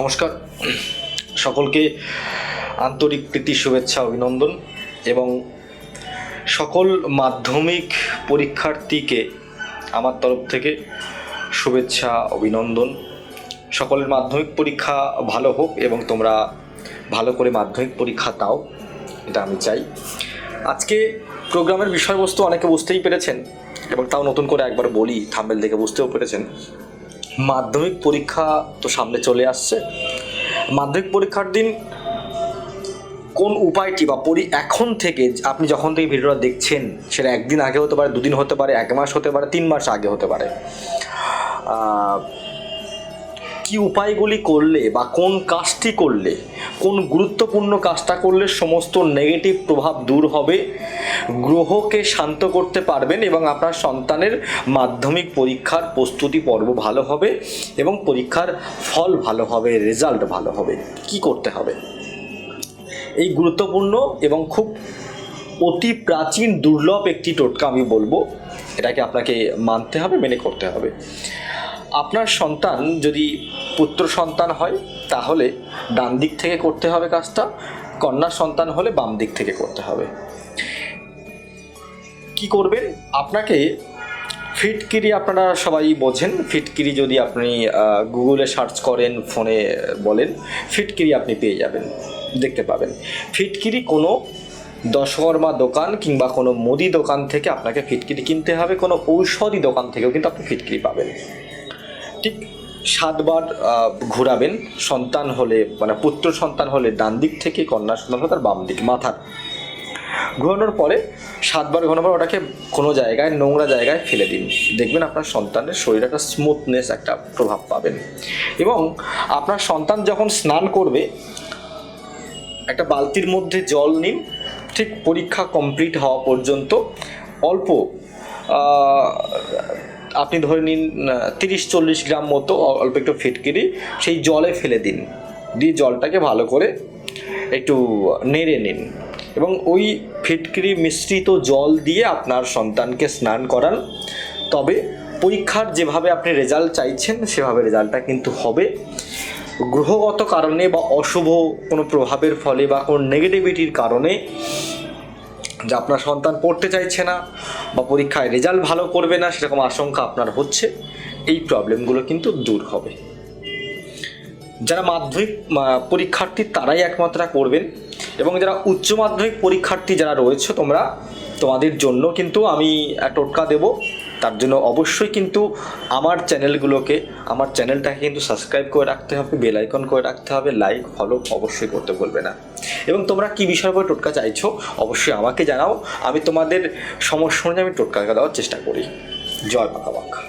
নমস্কার। সকলকে আন্তরিক প্রীতি, শুভেচ্ছা, অভিনন্দন এবং সকল মাধ্যমিক পরীক্ষার্থীকে আমার তরফ থেকে শুভেচ্ছা, অভিনন্দন। সকলের মাধ্যমিক পরীক্ষা ভালো হোক এবং তোমরা ভালো করে মাধ্যমিক পরীক্ষা দাও, এটা আমি চাই। আজকে প্রোগ্রামের বিষয়বস্তু অনেকে বুঝতেই পেরেছেন এবং তাও নতুন করে একবার বলি, থাম্বেল দেখে বুঝতেও পেরেছেন। মাধ্যমিক পরীক্ষা তো সামনে চলে আসছে। মাধ্যমিক পরীক্ষার দিন কোন উপায়টি বা পরি এখন থেকে আপনি যখন থেকে ভিডিওটা দেখছেন, সেটা একদিন আগে হতে পারে, দুদিন হতে পারে, এক মাস হতে পারে, তিন মাস আগে হতে পারে। কি উপায়গুলি করলে বা কোন কাজটি করলে কোন গুরুত্বপূর্ণ কাজটা করলে সমস্ত নেগেটিভ প্রভাব দূর হবে? গ্রহকে শান্ত করতে পারবেন এবং আপনার সন্তানের মাধ্যমিক পরীক্ষার প্রস্তুতি পর্ব ভালো হবে এবং পরীক্ষার ফল ভালো হবে রেজাল্ট ভালো হবে। কি করতে হবে? এই গুরুত্বপূর্ণ এবং খুব অতি প্রাচীন, দুর্লভ একটি টোটকা আমি বলব। এটাকে আপনাকে মানতে হবে, মেনে করতে হবে। আপনার সন্তান যদি পুত্র সন্তান হয়, তাহলে ডান দিক থেকে করতে হবে কাজটা, কন্যা সন্তান হলে বাম দিক থেকে করতে হবে। কি করবেন? আপনাকে ফিটকিরি আপনারা সবাই বোঝেন। ফিটকিরি যদি আপনি গুগলে সার্চ করেন, ফোনে বলেন, ফিটকিরি আপনি পেয়ে যাবেন, দেখতে পাবেন। ফিটকিরি কোনো দশকর্মা দোকান কিংবা কোনো মুদি দোকান থেকে আপনাকে ফিটকিরি কিনতে হবে, কোনো ঔষধি দোকান থেকেও কিন্তু আপনি ফিটকিরি পাবেন। ঠিক সাতবার ঘোরাবেন। সন্তান হলে মানে পুত্র সন্তান হলে ডান দিক থেকে কন্যা সন্তান হলে তার বাম দিক মাথার ঘোরানোর পরে সাতবার ঘোরানোর পর ওটাকে কোনো জায়গায়, নোংরা জায়গায় ফেলে দিন। দেখবেন আপনার সন্তানের শরীরে একটা স্মুথনেস একটা প্রভাব পাবেন। এবং আপনার সন্তান যখন স্নান করবে, একটা বালতির মধ্যে জল নিন। ঠিক পরীক্ষা কমপ্লিট হওয়া পর্যন্ত অল্প আপনি ধরে নিন তিরিশ চল্লিশ গ্রাম মতো অল্প একটু ফিটকিরি, সেই জলে ফেলে দিন। দিয়ে জলটাকে ভালো করে একটু নেড়ে নিন। এবং ওই ফিটকিরি মিশ্রিত জল দিয়ে আপনার সন্তানকে স্নান করান। তবে পরীক্ষার যেভাবে আপনি রেজাল্ট চাইছেন, সেভাবে রেজাল্টটা কিন্তু হবে। গ্রহগত কারণে বা অশুভ কোনো প্রভাবের ফলে বা কোনো নেগেটিভিটির কারণে যে আপনার সন্তান পড়তে চাইছে না বা পরীক্ষায় রেজাল্ট ভালো করবে না সেরকম আশঙ্কা আপনার হচ্ছে, এই প্রবলেমগুলো কিন্তু দূর হবে। যারা মাধ্যমিক পরীক্ষার্থী তারাই একমাত্র করবেন এবং যারা উচ্চ মাধ্যমিক পরীক্ষার্থী যারা রয়েছে তোমরা, তোমাদের জন্য কিন্তু আমি টোটকা দেব। তার জন্য অবশ্যই কিন্তু আমার চ্যানেলগুলোকে আমার চ্যানেলটাকে কিন্তু সাবস্ক্রাইব করে রাখতে হবে বেল আইকন করে রাখতে হবে লাইক ফলো অবশ্যই করতে বলবে না। এবং তোমরা কী বিষয়ের উপরে টোটকা চাইছো, অবশ্যই আমাকে জানাও। আমি তোমাদের সমস্যা অনুযায়ী আমি টোটকা দেওয়ার চেষ্টা করি। জয় মাতাবাক